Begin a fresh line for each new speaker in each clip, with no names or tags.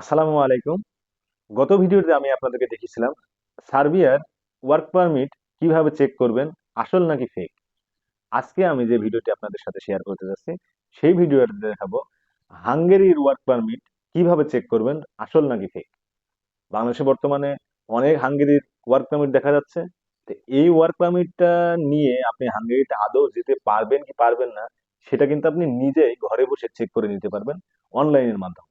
আসসালামু আলাইকুম। গত ভিডিওতে আমি আপনাদেরকে দেখিয়েছিলাম সার্বিয়ার ওয়ার্ক পারমিট কীভাবে চেক করবেন, আসল নাকি ফেক আজকে আমি যে ভিডিওটি আপনাদের সাথে শেয়ার করতে যাচ্ছি, সেই ভিডিওতে দেখাবো হাঙ্গেরির ওয়ার্ক পারমিট কীভাবে চেক করবেন, আসল নাকি ফেক বাংলাদেশে বর্তমানে অনেক হাঙ্গেরির ওয়ার্ক পারমিট দেখা যাচ্ছে। তো এই ওয়ার্ক পারমিটটা নিয়ে আপনি হাঙ্গেরিতে আদৌ যেতে পারবেন কি পারবেন না, সেটা কিন্তু আপনি নিজেই ঘরে বসে চেক করে নিতে পারবেন অনলাইনের মাধ্যমে।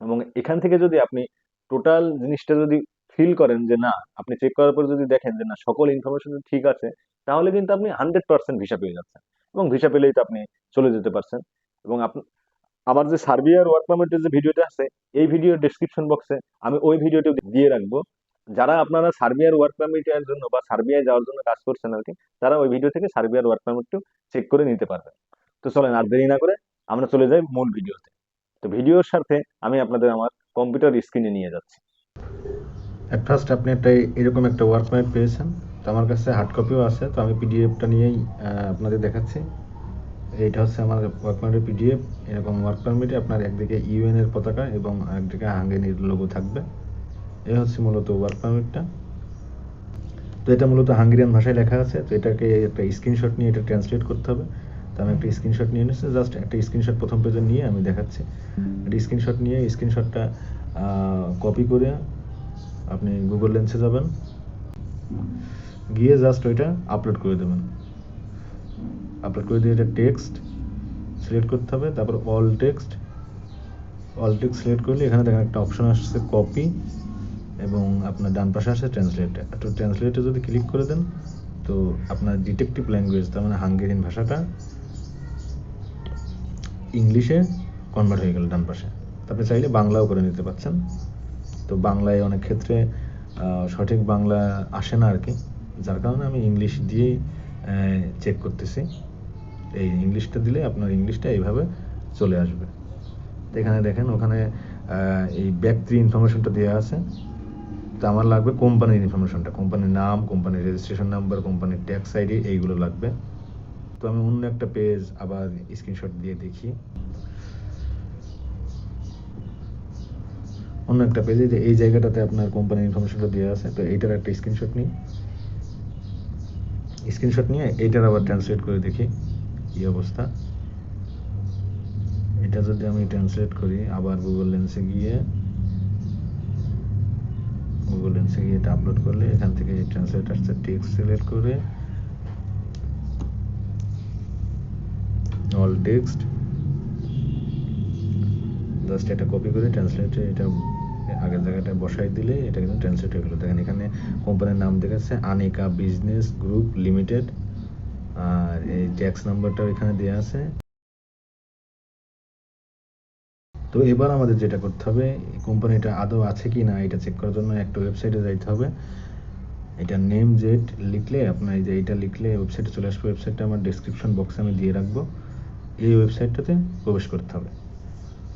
এবং এখান থেকে যদি আপনি টোটাল জিনিসটা যদি ফিল করেন যে না, আপনি চেক করার পর যদি দেখেন যে না, সকল ইনফরমেশন ঠিক আছে, তাহলে কিন্তু আপনি হান্ড্রেড পার্সেন্ট ভিসা পেয়ে যাচ্ছেন এবং ভিসা পেলেই তো আপনি চলে যেতে পারছেন। এবং আপনি আমার যে সার্বিয়ার ওয়ার্ক পারমিটের যে ভিডিওটা আছে, এই ভিডিওর ডেসক্রিপশন বক্সে আমি ওই ভিডিওটি দিয়ে রাখব। যারা আপনারা সার্বিয়ার ওয়ার্ক পারমিটের জন্য বা সার্বিয়ায় যাওয়ার জন্য কাজ করছেন আর কি, তারা ওই ভিডিও থেকে সার্বিয়ার ওয়ার্ক পারমিটটা চেক করে নিতে পারবেন। তো চলেন আর দেরি না করে আমরা চলে যাই মূল ভিডিওতে তো ভিডিওর সাথে আমি আপনাদের আমার কম্পিউটার স্ক্রিনে নিয়ে যাচ্ছি।
অ্যাট ফার্স্ট আপনি একটা এরকম একটা ওয়ার্ক পারমিট পেয়েছেন, তো আমার কাছে হার্ড কপিও আছে, তো আমি পিডিএফটা নিয়েই আপনাদের দেখাচ্ছি। এইটা হচ্ছে আমার ওয়ার্ক পারমিটের পিডিএফ এরকম ওয়ার্ক পারমিটে আপনার একদিকে ইউএন এর পতাকা এবং একদিকে হাঙ্গেরির লোগো থাকবে। এই হচ্ছে মূলত ওয়ার্ক পারমিটটা তো এটা মূলত হাঙ্গেরিয়ান ভাষায় লেখা আছে, তো এটাকে একটা স্ক্রিনশট নিয়ে এটা ট্রান্সলেট করতে হবে। আমি একটা স্ক্রিনশট নিয়ে নিচ্ছি জাস্ট একটা স্ক্রিনশট প্রথম পেজে নিয়ে আমি দেখাচ্ছি। একটা স্ক্রিনশট নিয়ে স্ক্রিনশটটা কপি করে আপনি গুগল লেন্সে যাবেন। গিয়ে জাস্ট ওইটা আপলোড করে দেবেন। আপলোড করে দিয়ে এটা টেক্সট সিলেক্ট করতে হবে তারপর all text all text select করলে এখানে দেখেন একটা অপশন আসছে কপি এবং আপনার ডান পাশে আসছে ট্রান্সলেট তো ট্রান্সলেটে যদি ক্লিক করে দেন তো আপনার ডিটেকটিভ ল্যাঙ্গুয়েজ তার মানে হাঙ্গেরিয়ান ভাষাটা ইংলিশে কনভার্ট হয়ে গেল ডান পাশে। আপনি চাইলে বাংলাও করে নিতে পারছেন। তো বাংলায় অনেক ক্ষেত্রে সঠিক বাংলা আসে না আর কি যার কারণে আমি ইংলিশ দিয়েই চেক করতেছি। এই ইংলিশটা দিলে আপনার ইংলিশটা এইভাবে চলে আসবে। এখানে দেখেন, ওখানে এই ব্যক্তির ইনফরমেশনটা দেওয়া আছে। তো আমার লাগবে কোম্পানির ইনফরমেশনটা কোম্পানির নাম কোম্পানির রেজিস্ট্রেশন নাম্বার কোম্পানির ট্যাক্স আইডি এইগুলো লাগবে। তো আমি অন্য একটা পেজ আবার স্ক্রিনশট দিয়ে দেখি। অন্য একটা পেজে যে এই জায়গাটাতে আপনার কোম্পানির ইনফরমেশনটা দেওয়া আছে, তো এইটার একটা স্ক্রিনশট নিই। স্ক্রিনশট নিয়ে এইটার আবার ট্রান্সলেট করে দেখি কি অবস্থা। এটা যদি আমি ট্রান্সলেট করি, আবার গুগল লেন্সে গিয়ে গুগল লেন্সে গিয়ে এটা আপলোড করলে এখান থেকে ট্রান্সলেট আসছে টেক্সট সিলেক্ট করে অল টেক্সট জাস্ট এটা কপি করে ট্রান্সলেটে এটা আগের জায়গাটায় বসাই দিলে এটা কিন্তু ট্রান্সলেট হয়ে গেলো। দেখেন এখানে কোম্পানির নাম দেখাচ্ছে আনিকা বিজনেস গ্রুপ লিমিটেড আর এই ট্যাক্স নাম্বারটাও এখানে দেওয়া আছে। তো এবার আমাদের যেটা করতে হবে কোম্পানিটা আদৌ আছে কি না এটা চেক করার জন্য একটা ওয়েবসাইটে যাইতে হবে। এটা নেম জেট লিখলে, আপনার এই যে এটা লিখলে ওয়েবসাইটে চলে আসবে। ওয়েবসাইটটা আমার ডেসক্রিপশন বক্সে আমি দিয়ে রাখব। এই ওয়েবসাইটটাতে প্রবেশ করতে হবে।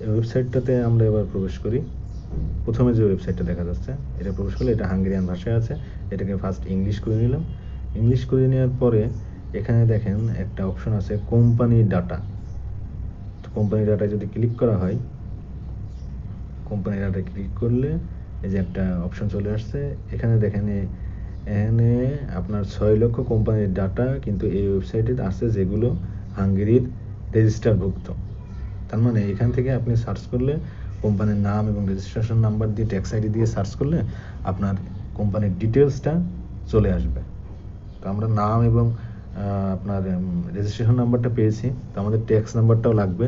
এই ওয়েবসাইটটাতে আমরা এবার প্রবেশ করি। প্রথমে যে ওয়েবসাইটটা দেখা যাচ্ছে, এটা প্রবেশ করলে এটা হাঙ্গেরিয়ান ভাষায় আছে। এটাকে ফার্স্ট ইংলিশ করে নিলাম। ইংলিশ করে নেওয়ার পরে এখানে দেখেন একটা অপশন আছে কোম্পানি ডাটা তো কোম্পানি ডাটায় যদি ক্লিক করা হয় কোম্পানি ডাটা ক্লিক করলে এই যে একটা অপশন চলে আসছে। এখানে দেখেন এখানে আপনার ছয় লক্ষ কোম্পানির ডাটা কিন্তু এই ওয়েবসাইটে আছে যেগুলো হাঙ্গেরির রেজিস্টারভুক্ত তার মানে এখান থেকে আপনি সার্চ করলে কোম্পানির নাম এবং রেজিস্ট্রেশন নাম্বার দিয়ে ট্যাক্স আইডি দিয়ে সার্চ করলে আপনার কোম্পানির ডিটেলসটা চলে আসবে। তো আমরা নাম এবং আপনার রেজিস্ট্রেশন নাম্বারটা পেয়েছি। তো আমাদের ট্যাক্স নাম্বারটাও লাগবে।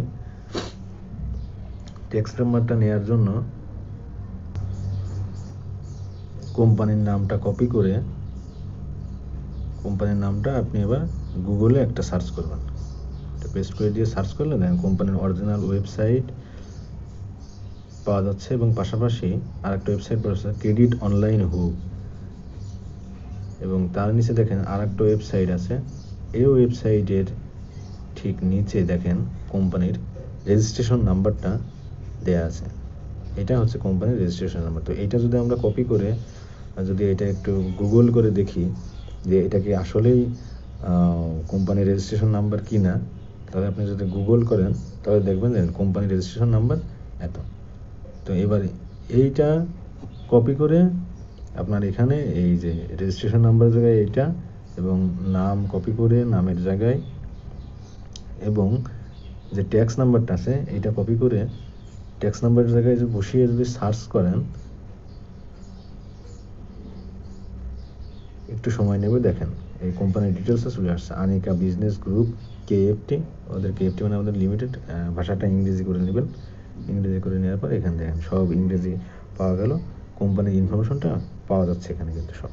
ট্যাক্স নাম্বারটা নেওয়ার জন্য কোম্পানির নামটা কপি করে, কোম্পানির নামটা আপনি এবার গুগলে একটা সার্চ করবেন। এটা পেস্ট করে দিয়ে সার্চ করলে দেখেন কোম্পানির অরিজিনাল ওয়েবসাইট পাওয়া যাচ্ছে এবং পাশাপাশি আরেকটা ওয়েবসাইট পাওয়া যাচ্ছে ক্রেডিট অনলাইন হু এবং তার নিচে দেখেন আরেকটা ওয়েবসাইট আছে। এই ওয়েবসাইটের ঠিক নিচে দেখেন কোম্পানির রেজিস্ট্রেশন নাম্বারটা দেয়া আছে। এটা হচ্ছে কোম্পানির রেজিস্ট্রেশন নাম্বার তো এটা যদি আমরা কপি করে যদি এটা একটু গুগল করে দেখি যে এটা কি আসলেই কোম্পানির রেজিস্ট্রেশন নাম্বার কি না তাহলে আপনি যদি গুগল করেন, তাহলে দেখবেন যে কোম্পানির রেজিস্ট্রেশন নাম্বার এত। তো এবার এইটা কপি করে আপনার এখানে এই যে রেজিস্ট্রেশন নাম্বার জায়গায় এইটা এবং নাম কপি করে নামের জায়গায় এবং যে ট্যাক্স নাম্বারটা আছে, এইটা কপি করে ট্যাক্স নাম্বারের জায়গায় যে বসিয়ে যদি সার্চ করেন, একটু সময় নেবে দেখেন। এই কোম্পানির ডিটেলসে চলে আসছে আনিকা বিজনেস গ্রুপ কেএফটি ওদের কেএফটি মানে আমাদের লিমিটেড ভাষাটা ইংরেজি করে নেবেন। ইংরেজি করে নেওয়ার পর এখানে দেখেন সব ইংরেজি পাওয়া গেল। কোম্পানির ইনফরমেশনটা পাওয়া যাচ্ছে এখানে কিন্তু সব।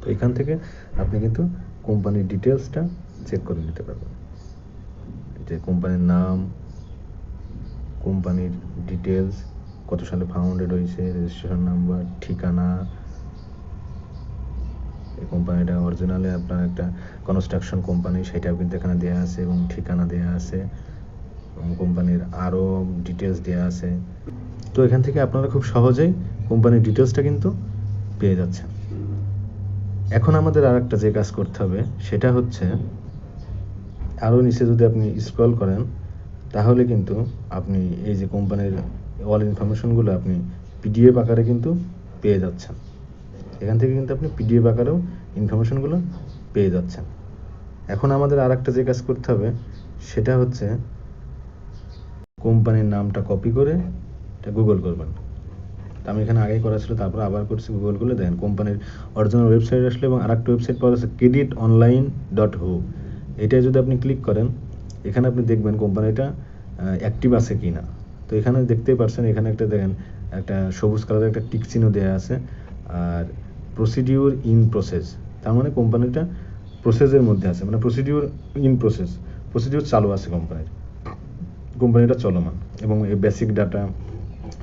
তো এখান থেকে আপনি কিন্তু কোম্পানির ডিটেলসটা চেক করে নিতে পারবেন। যে কোম্পানির নাম কোম্পানির ডিটেলস কত সালে ফাউন্ডেড হয়েছে রেজিস্ট্রেশন নাম্বার ঠিকানা কোম্পানিটা অরিজিনালে আপনার একটা কনস্ট্রাকশন কোম্পানি সেটাও কিন্তু এখানে দেওয়া আছে এবং ঠিকানা দেওয়া আছে। কোম্পানির আরও ডিটেলস দেওয়া আছে। তো এখান থেকে আপনারা খুব সহজেই কোম্পানির ডিটেলসটা কিন্তু পেয়ে যাচ্ছেন। এখন আমাদের আর একটা যে কাজ করতে হবে, সেটা হচ্ছে আরও নিচে যদি আপনি স্ক্রল করেন, তাহলে কিন্তু আপনি এই যে কোম্পানির অল ইনফরমেশনগুলো আপনি পিডিএফ আকারে কিন্তু পেয়ে যাচ্ছেন। এখান থেকে কিন্তু আপনি পিডিএফ আকারেও ইনফরমেশনগুলো পেয়ে যাচ্ছেন। এখন আমাদের আর যে কাজ করতে হবে, সেটা হচ্ছে কোম্পানির নামটা কপি করে এটা গুগল করবেন। আমি এখানে আগেই করা ছিল, তারপর আবার করছি গুগল করলে দেখেন কোম্পানির অরিজিনাল ওয়েবসাইট আসলে এবং আরেকটা ওয়েবসাইট পাওয়া যাচ্ছে ক্রেডিট অনলাইন ডট হু এটায় যদি আপনি ক্লিক করেন, এখানে আপনি দেখবেন কোম্পানিটা অ্যাক্টিভ আছে কি না তো এখানে দেখতেই পারছেন, এখানে একটা দেখেন একটা সবুজ কালারের একটা টিক চিহ্ন দেওয়া আছে। আর প্রসিডিউর ইন প্রসেস তার মানে কোম্পানিটা প্রসেসের মধ্যে আছে মানে প্রসিডিউর ইন প্রসেস প্রসিডিউর চালু আছে কোম্পানির কোম্পানিটা চলমান এবং এই বেসিক ডাটা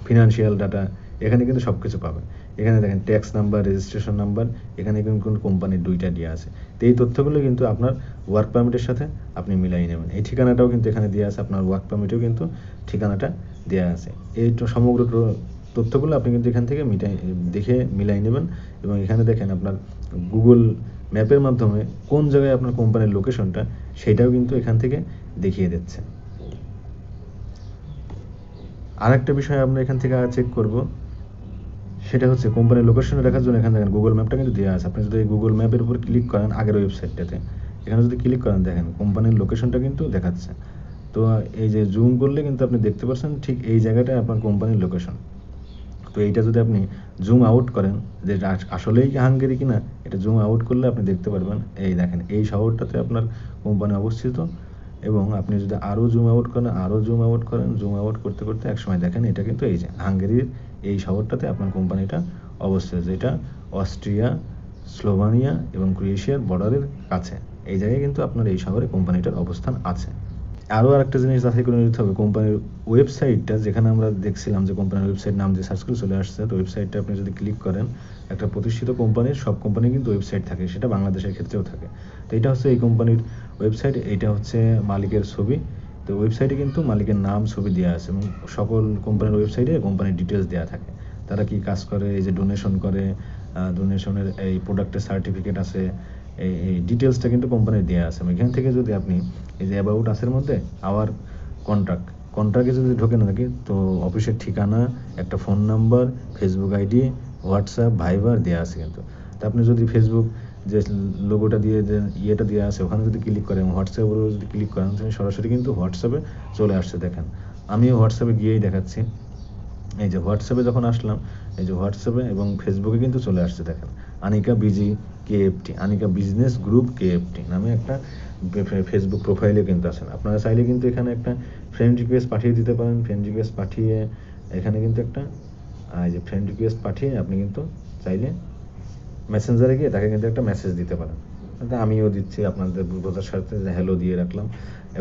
ফিনান্সিয়াল ডাটা এখানে কিন্তু সব কিছু পাবেন। এখানে দেখেন ট্যাক্স নাম্বার রেজিস্ট্রেশন নাম্বার এখানে কিন্তু কোম্পানির দুইটা দেওয়া আছে। তো এই তথ্যগুলো কিন্তু আপনার ওয়ার্ক পারমিটের সাথে আপনি মিলাই নেবেন। এই ঠিকানাটাও কিন্তু এখানে দেওয়া আছে, আপনার ওয়ার্ক পারমিটেও কিন্তু ঠিকানাটা দেওয়া আছে। এই সমগ্র তথ্যগুলো আপনি কিন্তু এখান থেকে মিটাই, দেখে মিলাই নেবেন এবং এখানে দেখেন আপনার গুগল ম্যাপের মাধ্যমে কোন জায়গায় আপনার কোম্পানির লোকেশনটা সেটাও কিন্তু এখান থেকে দেখিয়ে দিচ্ছে। আর একটা বিষয় আমরা এখান থেকে চেক করব, সেটা হচ্ছে কোম্পানির লোকেশনে দেখার জন্য এখানে দেখেন গুগল ম্যাপটা কিন্তু দেওয়া আছে। আপনি যদি গুগল ম্যাপের উপর ক্লিক করেন আগের ওয়েবসাইটটাতে এখানে যদি ক্লিক করেন দেখেন কোম্পানির লোকেশনটা কিন্তু দেখাচ্ছে। তো এই যে জুম করলে কিন্তু আপনি দেখতে পাচ্ছেন ঠিক এই জায়গাটায় আপনার কোম্পানির লোকেশন তো এইটা যদি আপনি জুম আউট করেন যে আসলেই কি হাঙ্গেরি কিনা, এটা জুম আউট করলে আপনি দেখতে পারবেন। এই দেখেন, এই শহরটাতে আপনার কোম্পানি অবস্থিত এবং আপনি যদি আরও জুম আউট করেন, আরও জুম আউট করেন জুম আউট করতে করতে একসময় দেখেন এটা কিন্তু এই যে হাঙ্গেরির এই শহরটাতে আপনার কোম্পানিটা অবস্থিত যেটা অস্ট্রিয়া, স্লোভানিয়া এবং ক্রোয়েশিয়ার বর্ডারের কাছে। এই জায়গায় কিন্তু আপনার এই শহরে কোম্পানিটার অবস্থান আছে। আরও আরেকটা জিনিস যাচাই করে নিতে হবে। কোম্পানির ওয়েবসাইটটা, যেখানে আমরা দেখছিলাম যে কোম্পানির ওয়েবসাইট নাম যে সার্চ করে চলে আসছে, তো ওয়েবসাইটটা আপনি যদি ক্লিক করেন, একটা প্রতিষ্ঠিত কোম্পানির সব কোম্পানি কিন্তু ওয়েবসাইট থাকে, সেটা বাংলাদেশের ক্ষেত্রেও থাকে। তো এটা হচ্ছে এই কোম্পানির ওয়েবসাইট, এটা হচ্ছে মালিকের ছবি। তো ওয়েবসাইটে কিন্তু মালিকের নাম, ছবি দেওয়া আছে এবং সকল কোম্পানির ওয়েবসাইটে কোম্পানির ডিটেলস দেওয়া থাকে। তারা কি কাজ করে, এই যে ডোনেশন করে ডোনেশনের এই প্রোডাক্টের সার্টিফিকেট আছে এই ডিটেলসটা কিন্তু কোম্পানির দেওয়া আছে। এখান থেকে যদি আপনি এই যে অ্যাবাউট আসের মধ্যে আওয়ার কন্ট্রাক্ট কন্ট্রাক্টে যদি ঢোকে না নাকি, তো অফিসের ঠিকানা, একটা phone number Facebook ID WhatsApp Viber দেওয়া আছে কিন্তু। তা আপনি যদি ফেসবুক যে লোগোটা দিয়ে যে ইয়েটা দেওয়া আছে, ওখানে যদি ক্লিক করেন হোয়াটসঅ্যাপের উপর যদি ক্লিক করেন সরাসরি কিন্তু হোয়াটসঅ্যাপে চলে আসছে, দেখেন। আমিও হোয়াটসঅ্যাপে গিয়েই দেখাচ্ছি। এই যে হোয়াটসঅ্যাপে যখন আসলাম, এই যে হোয়াটসঅ্যাপে এবং ফেসবুকে কিন্তু চলে আসছে, দেখেন। Anika, BG KFT Anika business group KFT নামে একটা ফেসবুক প্রোফাইলে কিন্তু আছেন আপনারা চাইলে কিন্তু এখানে একটা ফ্রেন্ড রিকোয়েস্ট পাঠিয়ে দিতে পারেন। ফ্রেন্ড রিকোয়েস্ট পাঠিয়ে এখানে কিন্তু একটা যে ফ্রেন্ড রিকোয়েস্ট পাঠিয়ে আপনি কিন্তু চাইলে মেসেঞ্জারে গিয়ে তাকে কিন্তু একটা মেসেজ দিতে পারেন। আমিও দিচ্ছি, আপনাদের বোঝার সাথে হ্যালো দিয়ে রাখলাম।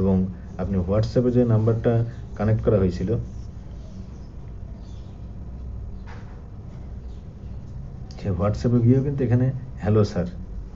এবং আপনি হোয়াটসঅ্যাপে যে নাম্বারটা কানেক্ট করা হয়েছিল হোয়াটসঅ্যাপে গিয়েও কিন্তু এখানে হ্যালো স্যার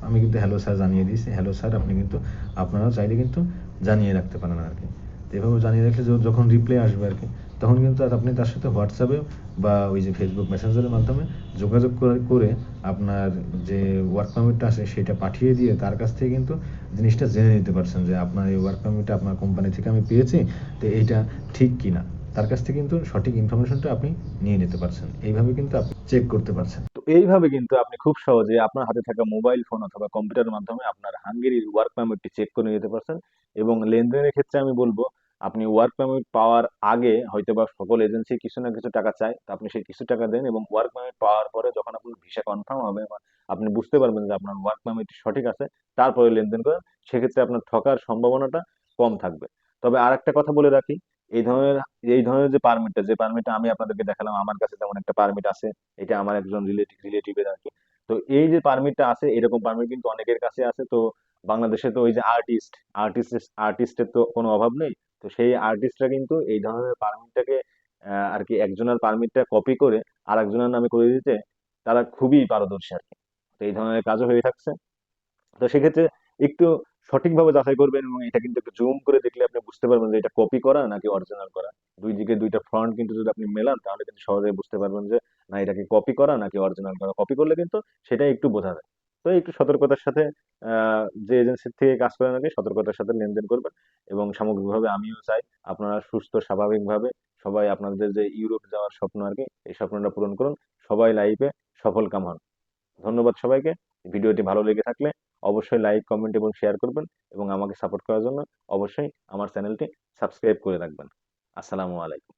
আমি কিন্তু হ্যালো স্যার জানিয়ে দিয়েছি। হ্যালো স্যার আপনি কিন্তু আপনারাও চাইলে কিন্তু জানিয়ে রাখতে পারেন আর কি তো এভাবে জানিয়ে রাখলে যখন রিপ্লাই আসবে আর কি তখন কিন্তু আর আপনি তার সাথে হোয়াটসঅ্যাপে বা ওই যে ফেসবুক মেসেঞ্জারের মাধ্যমে যোগাযোগ করে আপনার যে ওয়ার্ক পারমিটটা আছে, সেটা পাঠিয়ে দিয়ে তার কাছ থেকে কিন্তু জিনিসটা জেনে নিতে পারছেন যে আপনার এই ওয়ার্ক পারমিটটা আপনার কোম্পানি থেকে আমি পেয়েছি, তো এইটা ঠিক কি না তার কাছ থেকে কিন্তু সঠিক ইনফরমেশনটা আপনি নিয়ে নিতে পারছেন। এইভাবে কিন্তু আপনি চেক করতে পারছেন।
এইভাবে কিন্তু আপনি খুব সহজে আপনার হাতে থাকা মোবাইল ফোন অথবা কম্পিউটারের মাধ্যমে আপনার হাঙ্গেরির ওয়ার্ক পারমিটটি চেক করে নিতে পারছেন এবং লেনদেনের ক্ষেত্রে আমি বলব, আপনি ওয়ার্ক পারমিট পাওয়ার আগে হয়তো বা সকল এজেন্সি কিছু না কিছু টাকা চায়, তো আপনি সেই কিছু টাকা দেন এবং ওয়ার্ক পারমিট পাওয়ার পরে যখন আপনার ভিসা কনফার্ম হবে আপনি বুঝতে পারবেন যে আপনার ওয়ার্ক পারমিট সঠিক আছে, তারপরে লেনদেন করেন, সেক্ষেত্রে আপনার ঠকার সম্ভাবনাটা কম থাকবে। তবে আর একটা কথা বলে রাখি এই ধরনের এই ধরনের যে পারমিটটা যে পারমিটটা আমি আপনাদেরকে দেখালাম, আমার কাছে তেমন একটা পারমিট আছে। এটা আমার একজন রিলেটিভ রিলেটিভের আর কি তো এই যে পারমিটটা আছে, এরকম পারমিট কিন্তু অনেকের কাছে আছে। তো বাংলাদেশে তো ওই যে আর্টিস্ট আর্টিস্ট আর্টিস্টের তো কোনো অভাব নেই। তো সেই আর্টিস্টরা কিন্তু এই ধরনের পারমিটটাকে আর কি একজনের পারমিটটা কপি করে আর একজনের নামে করে দিতে তারা খুবই পারদর্শী আর কি তো এই ধরনের কাজও হয়ে থাকছে। তো সেক্ষেত্রে একটু সঠিকভাবে যাচাই করবেন এবং এটা কিন্তু একটু জুম করে দেখলে আপনি বুঝতে পারবেন যে এটা কপি করা নাকি অরিজিনাল করা। দুই দিকে দুইটা ফ্রন্ট কিন্তু যদি আপনি মেলান, তাহলে কিন্তু সহজে বুঝতে পারবেন যে, না এটা কি কপি করা নাকি অরিজিনাল করা। কপি করলে কিন্তু সেটাই একটু বোঝা যায়। তো একটু সতর্কতার সাথে যে এজেন্সির থেকে কাজ করে নাকি সতর্কতার সাথে লেনদেন করবেন এবং সামগ্রিকভাবে আমিও চাই আপনারা সুস্থ, স্বাভাবিকভাবে সবাই আপনাদের যে ইউরোপ যাওয়ার স্বপ্ন আর কি, এই স্বপ্নটা পূরণ করুন। সবাই লাইফে সফল কাম হন। ধন্যবাদ সবাইকে। ভিডিওটি ভালো লেগে থাকলে অবশ্যই লাইক কমেন্ট এবং শেয়ার করবেন এবং আমাকে সাপোর্ট করার জন্য অবশ্যই আমার চ্যানেলটি সাবস্ক্রাইব করে রাখবেন। আসসালামু আলাইকুম।